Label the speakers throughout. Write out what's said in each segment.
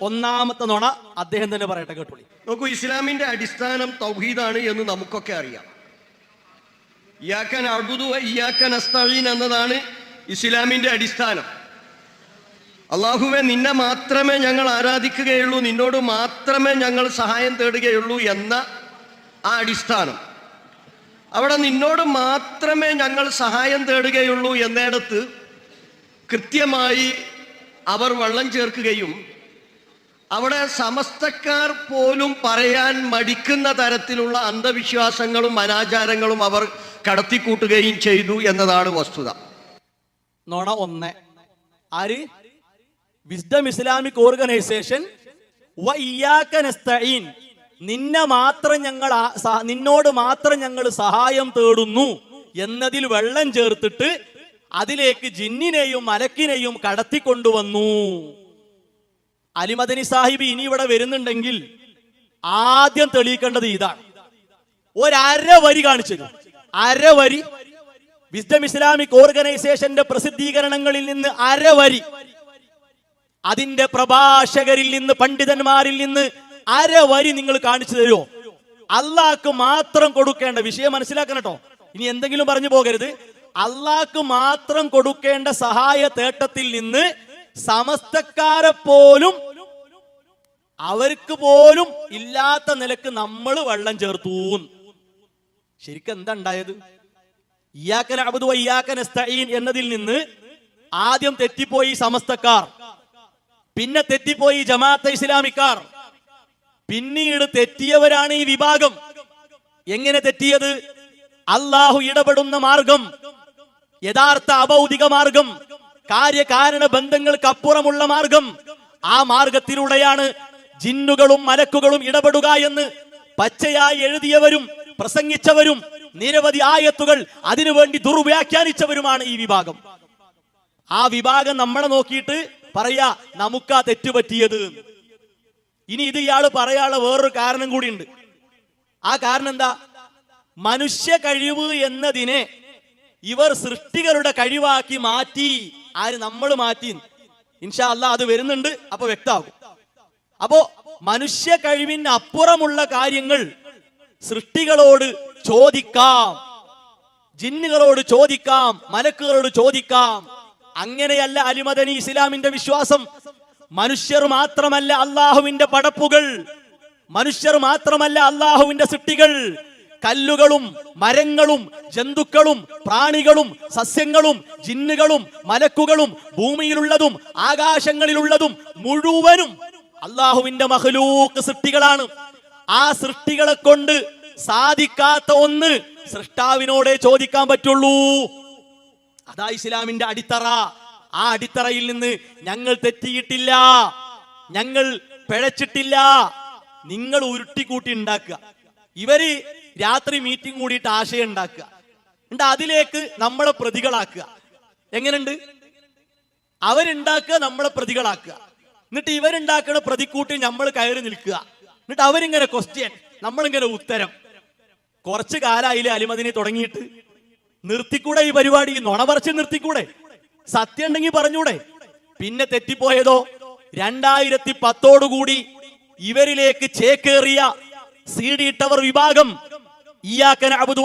Speaker 1: ഒന്നാമത്തെ നോണ അദ്ദേഹം തന്നെ പറയട്ടെ കേട്ടോളി.
Speaker 2: നോക്കൂ ഇസ്ലാമിന്റെ അടിസ്ഥാനം തൗഹീദാണ് എന്ന് നമുക്കൊക്കെ അറിയാം. ഇയാക്കൻ അബുദു ഇയാക്കൻ അസ്തഴീൻ എന്നതാണ് ഇസ്ലാമിന്റെ അടിസ്ഥാനം. അള്ളാഹുവെ നിന്നെ മാത്രമേ ഞങ്ങൾ ആരാധിക്കുകയുള്ളൂ നിന്നോട് മാത്രമേ ഞങ്ങൾ സഹായം തേടുകയുള്ളൂ എന്ന ആ അടിസ്ഥാനം. അവിടെ നിന്നോട് മാത്രമേ ഞങ്ങൾ സഹായം തേടുകയുള്ളൂ എന്നിടത്ത് കൃത്യമായി അവർ വള്ളം ചേർക്കുകയും അവിടെ സമസ്തക്കാർ പോലും പറയാൻ മടിക്കുന്ന തരത്തിലുള്ള അന്ധവിശ്വാസങ്ങളും അനാചാരങ്ങളും അവർ കടത്തിക്കൂട്ടുകയും ചെയ്തു എന്നതാണ് വസ്തുത.
Speaker 1: നോണ ഒന്ന്. ആര്? വിസ്ഡം ഇസ്ലാമിക് ഓർഗനൈസേഷൻ നിന്നെ മാത്രം ഞങ്ങൾ നിന്നോട് മാത്രം ഞങ്ങൾ സഹായം തേടുന്നു എന്നതിൽ വെള്ളം ചേർത്തിട്ട് അതിലേക്ക് ജിന്നിനെയും മലക്കിനെയും കടത്തിക്കൊണ്ടുവന്നു. അലിമദനി സാഹിബ് ഇനി ഇവിടെ വരുന്നുണ്ടെങ്കിൽ ആദ്യം തെളിയിക്കേണ്ടത് ഇതാണ്. ഒരര വരി കാണിച്ചത് അര വരി. വിസ്ഡം ഇസ്ലാമിക് ഓർഗനൈസേഷന്റെ പ്രസിദ്ധീകരണങ്ങളിൽ നിന്ന് അര വരി. അതിന്റെ പ്രഭാഷകരിൽ നിന്ന് പണ്ഡിതന്മാരിൽ നിന്ന് അര വരി നിങ്ങൾ കാണിച്ചു തരുമോ? അള്ളാഹ്ക്ക് മാത്രം കൊടുക്കേണ്ട വിഷയം മനസ്സിലാക്കണം ഇനി എന്തെങ്കിലും പറഞ്ഞു പോകരുത്. അള്ളാഹ്ക്ക് മാത്രം കൊടുക്കേണ്ട സഹായ തേട്ടത്തിൽ നിന്ന് സമസ്തക്കാരെ പോലും അവർക്ക് പോലും ഇല്ലാത്ത നിലയ്ക്ക് നമ്മൾ വെള്ളം ചേർത്തു ശരിക്കും എന്താ ഉണ്ടായത്? ഇയാക്കൻ അബുദു ഇയാക്കൻ എന്നതിൽ നിന്ന് ആദ്യം തെറ്റിപ്പോയി സമസ്തക്കാർ. പിന്നെ തെറ്റിപ്പോയി ജമാഅത്തെ ഇസ്ലാമിക്കാർ. പിന്നീട് തെറ്റിയവരാണ് ഈ വിഭാഗം. എങ്ങനെ തെറ്റിയത്? അള്ളാഹു ഇടപെടുന്ന മാർഗം യഥാർത്ഥ അഭൗതിക മാർഗം കാര്യകാരണ ബന്ധങ്ങൾക്ക് അപ്പുറമുള്ള മാർഗം ആ മാർഗത്തിലൂടെയാണ് ജിന്നുകളും മലക്കുകളും ഇടപെടുക എന്ന് പച്ചയായി എഴുതിയവരും പ്രസംഗിച്ചവരും നിരവധി ആയത്തുകൾ അതിനുവേണ്ടി ദുർവ്യാഖ്യാനിച്ചവരുമാണ് ഈ വിഭാഗം. ആ വിഭാഗം നമ്മളെ നോക്കിയിട്ട് പറയാ നമുക്കാ തെറ്റുപറ്റിയത്. ഇനി ഇത് ഇയാൾ പറയാനുള്ള വേറൊരു കാരണം കൂടിയുണ്ട്. ആ കാരണം എന്താ? മനുഷ്യ കഴിവ് എന്നതിനെ ഇവർ സൃഷ്ടികളുടെ കഴിവാക്കി മാറ്റി ആര് നമ്മൾ മാറ്റി ഇൻഷാ അല്ലാ അത് വരുന്നുണ്ട് അപ്പൊ വ്യക്തമാകും. അപ്പോ മനുഷ്യ കഴിവിന് അപ്പുറമുള്ള കാര്യങ്ങൾ സൃഷ്ടികളോട് ചോദിക്കാം. ജിന്നുകളോട് ചോദിക്കാം. മലക്കുകളോട് ചോദിക്കാം. അങ്ങനെയല്ല അലിമദനി ഇസ്ലാമിന്റെ വിശ്വാസം. മനുഷ്യർ മാത്രമല്ല അള്ളാഹുവിന്റെ പടപ്പുകൾ. മനുഷ്യർ മാത്രമല്ല അള്ളാഹുവിന്റെ സൃഷ്ടികൾ. കല്ലുകളും മരങ്ങളും ജന്തുക്കളും പ്രാണികളും സസ്യങ്ങളും ജിന്നുകളും മലക്കുകളും ഭൂമിയിലുള്ളതും ആകാശങ്ങളിലുള്ളതും മുഴുവനും അള്ളാഹുവിന്റെ മഹലൂക്ക് സൃഷ്ടികളാണ്. ആ സൃഷ്ടികളെ കൊണ്ട് സാധിക്കാത്ത ഒന്ന് സൃഷ്ടാവിനോടെ ചോദിക്കാൻ പറ്റുള്ളൂ. അതാ ഇസ്ലാമിന്റെ അടിത്തറ. ആ അടിത്തറയിൽ നിന്ന് ഞങ്ങൾ തെറ്റിയിട്ടില്ല. ഞങ്ങൾ പിഴച്ചിട്ടില്ല. നിങ്ങൾ ഉരുട്ടിക്കൂട്ടി ഉണ്ടാക്കുക. ഇവർ രാത്രി മീറ്റിംഗ് കൂടിയിട്ട് ആശയം ഉണ്ടാക്കുക. എന്നിട്ട് അതിലേക്ക് നമ്മളെ പ്രതികളാക്കുക. എങ്ങനെയുണ്ട് അവരുണ്ടാക്കുക നമ്മളെ പ്രതികളാക്കുക. എന്നിട്ട് ഇവരുണ്ടാക്കുന്ന പ്രതിക്കൂട്ടിൽ നമ്മൾ കയറി നിൽക്കുക. എന്നിട്ട് അവരിങ്ങനെ ക്വസ്റ്റ്യൻ നമ്മളിങ്ങനെ ഉത്തരം. കുറച്ച് കാലായില്ലേ അലിമതിനെ തുടങ്ങിയിട്ട്. നിർത്തിക്കൂടെ ഈ പരിപാടി? നുണ പറിച്ച് നിർത്തിക്കൂടെ? സത്യം ഉണ്ടെങ്കിൽ പറഞ്ഞൂടെ? പിന്നെ തെറ്റിപ്പോയതോ? രണ്ടായിരത്തി പത്തോടുകൂടി ഇവരിലേക്ക് ചേക്കേറിയ സി ഡി ടവർ വിഭാഗം ഇയ്യാക്കന അബുദു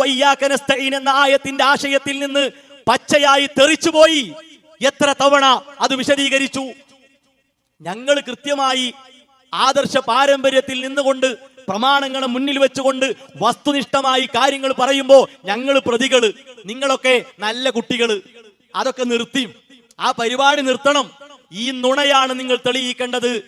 Speaker 1: നസ്തഈൻ എന്ന ആയത്തിന്റെ ആശയത്തിൽ നിന്ന് പച്ചയായി തെറിച്ചുപോയി. എത്ര തവണ അത് വിശദീകരിച്ചു? ഞങ്ങൾ കൃത്യമായി ആദർശ പാരമ്പര്യത്തിൽ നിന്നുകൊണ്ട് പ്രമാണങ്ങളെ മുന്നിൽ വെച്ചുകൊണ്ട് വസ്തുനിഷ്ഠമായി കാര്യങ്ങൾ പറയുമ്പോൾ ഞങ്ങൾ പ്രതികൾ നിങ്ങളൊക്കെ നല്ല കുട്ടികൾ അതൊക്കെ നിർത്തി. ആ പരിപാടി നിർത്തണം. ഈ നുണയാണ് നിങ്ങൾ തെളിയിക്കേണ്ടത്.